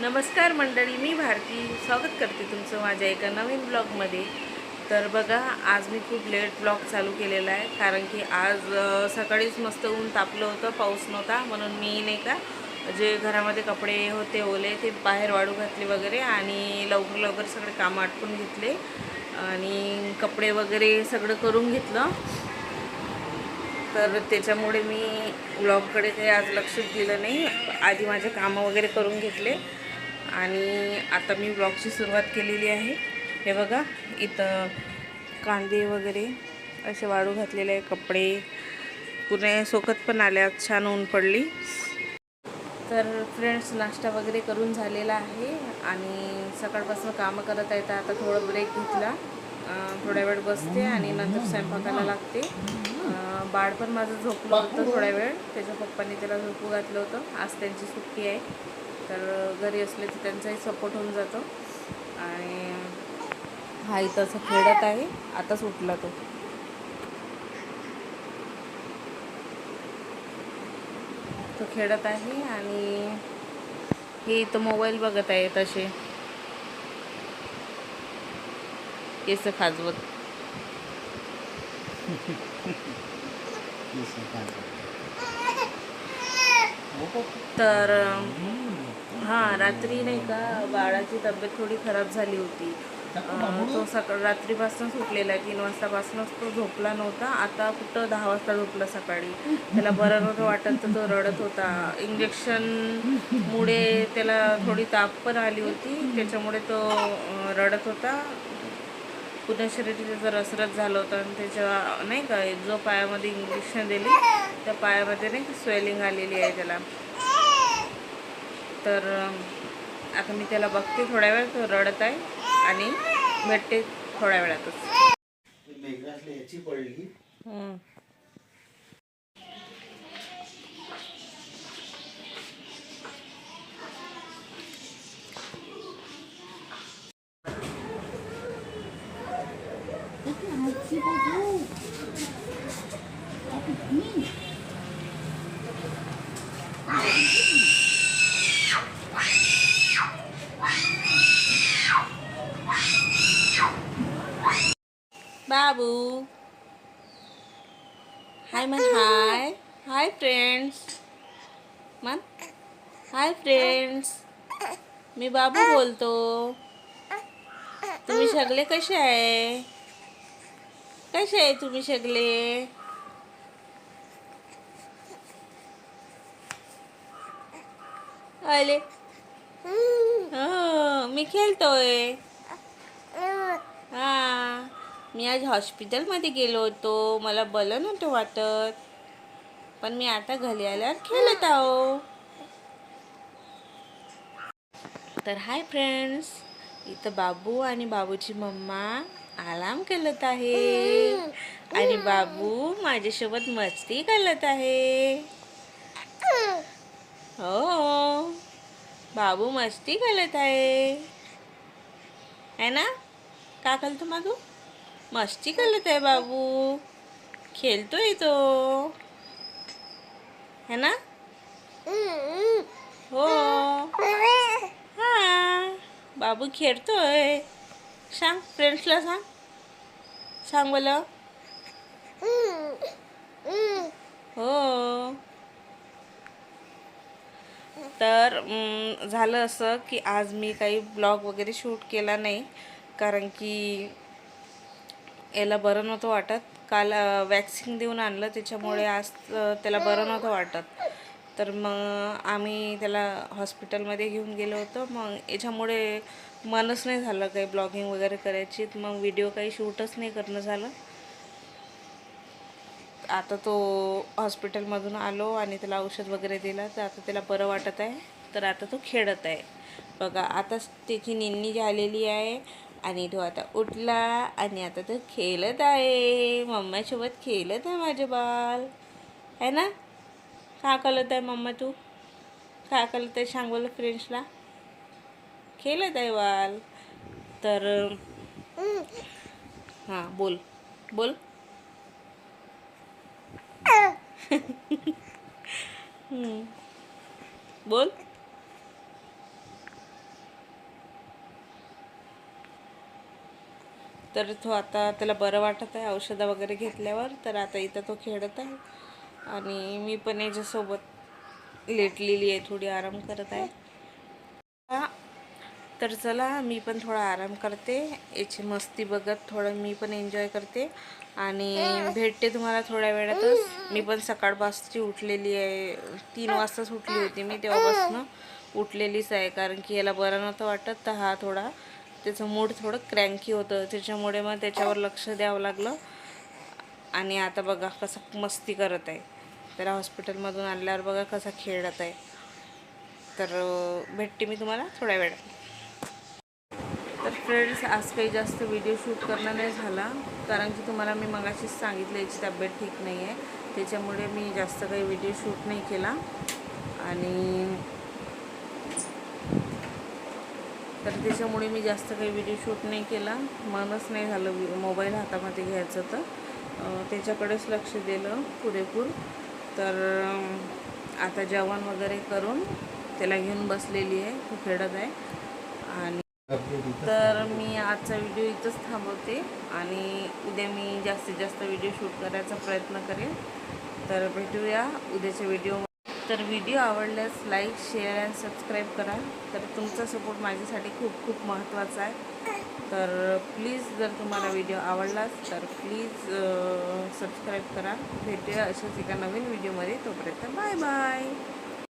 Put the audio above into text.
नमस्कार मंडळी मी भारती. स्वागत करते तुमचं माझ्या एका नवीन ब्लॉगमध्ये. तर बघा आज मी खूप लेट ब्लॉग चालू केलेला आहे कारण की आज सकाळीच मस्त ऊन तापलं होतं पाऊस नव्हता म्हणून मी नाही का जे घरामध्ये कपडे होते ओले ते बाहेर वाढू घातले वगैरे आणि लवकर लवकर सगळे कामं आटपून घेतले आणि कपडे वगैरे सगळं करून घेतलं. तर त्याच्यामुळे मी ब्लॉगकडे काही आज लक्षच दिलं नाही. आधी माझे कामं वगैरे करून घेतले. आणि आता मी ब्लॉगची सुरुवात केलेली आहे. हे बघा इथं कांदे वगैरे असे वाळू घातलेले आहे कपडे. पुणे सोकत पण आल्यात छान ऊन पडली. तर फ्रेंड्स नाश्ता वगैरे करून झालेला आहे आणि सकाळपासून कामं करत आहेत. आता थोडं ब्रेक घेतला. थोड्या वेळ बसते आणि नंतर स्वयंपाकाला लागते. बाळ पण माझं झोपलं होतं थोड्या वेळ. त्याच्या पप्पांनी त्याला झोपू घातलं होतं. आज त्यांची सुट्टी आहे. तर घरी असले तर त्यांचाही सपोर्ट होऊन जातो. आणि हा इथं असं खेळत आहे. आताच उठला तो. तो खेळत आहे आणि हे इथं मोबाईल बघत आहे तसे केस खाजवत. तर हां रात्री नाही का बाळाची तब्येत थोडी खराब झाली होती. तो सकाळ रात्रीपासूनच उठलेला आहे. तीन वाजतापासूनच तो झोपला नव्हता. आता कुठं दहा वाजता झोपला सकाळी. त्याला बरं नव्हतं वाटत तर तो रडत होता. इंजेक्शनमुळे त्याला थोडी ताप पण आली होती. त्याच्यामुळे तो रडत होता. पुन्हा शरीर त्याचं रसरस झालं होतं आणि त्याच्या नाही का जो पायामध्ये इंजेक्शन दिली त्या पायामध्ये नाही स्वेलिंग आलेली आहे त्याला. तर आता मी त्याला बघते थोड्या वेळ तो रडत आहे आणि भेटते थोड्या वेळातच पडली हम्म. बाबू हाय मन हाय हाय फ्रेंड्स मन हाय फ्रेंड्स मी बाबू बोलतो. तुम्ही सगळे कसे आहे? कसे आहे तुम्ही सगळे आले हो मी खेळतोय. मी आज हॉस्पिटलमध्ये गेलो होतो. मला बरं नव्हतं वाटत. पण मी आता घरी आल्यावर खेळत आहो. तर हाय फ्रेंड्स इथं बाबू आणि बाबूची मम्मा आराम करत आहे. आणि बाबू माझ्यासोबत मस्ती करत आहे. हो. बाबू मस्ती करत आहे. है ना? का करतो माझू मस्ती करत आहे बाबू. खेळतोय तो. है ना? हो. हा. बाबू खेळतोय. सांग फ्रेंड्सला सांग. सांग बोला हो. तर झालं असं की आज मी काही ब्लॉग वगैरे शूट केला नाही. कारण की याला बरं नव्हतं वाटत. काल वॅक्सिन देऊन आणलं. त्याच्यामुळे आज त्याला बरं नव्हतं वाटत. तर मग आम्ही त्याला हॉस्पिटलमध्ये घेऊन गेलो होतो. मग याच्यामुळे मनच नाही झालं काही ब्लॉगिंग वगैरे करायची. मग व्हिडिओ काही शूटच नाही करणं झालं. आता तो हॉस्पिटलमधून आलो आणि त्याला औषध वगैरे दिलं. तर आता त्याला बरं वाटत आहे. तर आता तो खेळत आहे. बघा आताच त्याची निन्नी झालेली आहे. आणि तो आता उठला आणि आता तो खेळत आहे. मम्मासोबत खेळत आहे माझे बाल आहे ना? का कळत आहे मम्मा तू? का कळत आहे सांग बोल फ्रेंड्सला खेळत आहे बाल तर हां बोल. बोल. बोल. तर तो आता त्याला बरं वाटत आहे औषधं वगैरे घेतल्यावर तर आता इथं तो खेळत आहे. आणि मी पण याच्यासोबत लेटलेली आहे थोडी आराम करत आहे. तर चला मी पण थोडा आराम करते. याची मस्ती बघत थोडं मी पण एन्जॉय करते. आणि भेटते तुम्हाला थोड्या वेळातच. मी पण सकाळपासची उठलेली आहे. तीन वाजताच उठली होती मी तेव्हापासून. उठलेलीच आहे कारण की याला बरं नव्हतं वाटत तर हा थोडा त्याचं मूड थोडं क्रँकी होतं. त्याच्यामुळे मग त्याच्यावर लक्ष द्यावं लागलं. आणि आता बघा कसा मस्ती करत आहे. त्याला हॉस्पिटलमधून आणल्यावर बघा कसा खेळत आहे. तर भेटते मी तुम्हाला थोड्या वेळात तर फ्रेंड्स आज काही जास्त व्हिडिओ शूट करणं नाही झाला. कारण की तुम्हाला मी मगाशीच सांगितलं याची तब्येत ठीक नाही आहे त्याच्यामुळे मी जास्त काही व्हिडिओ शूट नाही केला. आणि तर त्याच्यामुळे मी जास्त काही व्हिडिओ शूट नाही केला. मनच नाही झालं मोबाईल हातामध्ये घ्यायचं तर. त्याच्याकडेच लक्ष दिलं पुरेपूर. तर आता जेवण वगैरे करून त्याला घेऊन बसलेली आहे. खेळत आहे. आणि तर मी आजचा व्हिडिओ इथंच थांबवते. आणि उद्या मी जास्तीत जास्त व्हिडिओ शूट करायचा प्रयत्न करेन. तर भेटूया उद्याच्या व्हिडिओ तर व्हिडिओ आवडल्यास लाईक शेअर अँड सबस्क्राईब करा. तर तुमचा सपोर्ट माझ्यासाठी खूप खूप महत्त्वाचा आहे. तर प्लीज जर तुम्हाला व्हिडिओ आवडलाच तर प्लीज सबस्क्राईब करा. भेटूया अशाच एका नवीन व्हिडिओमध्ये. तोपर्यंत बाय बाय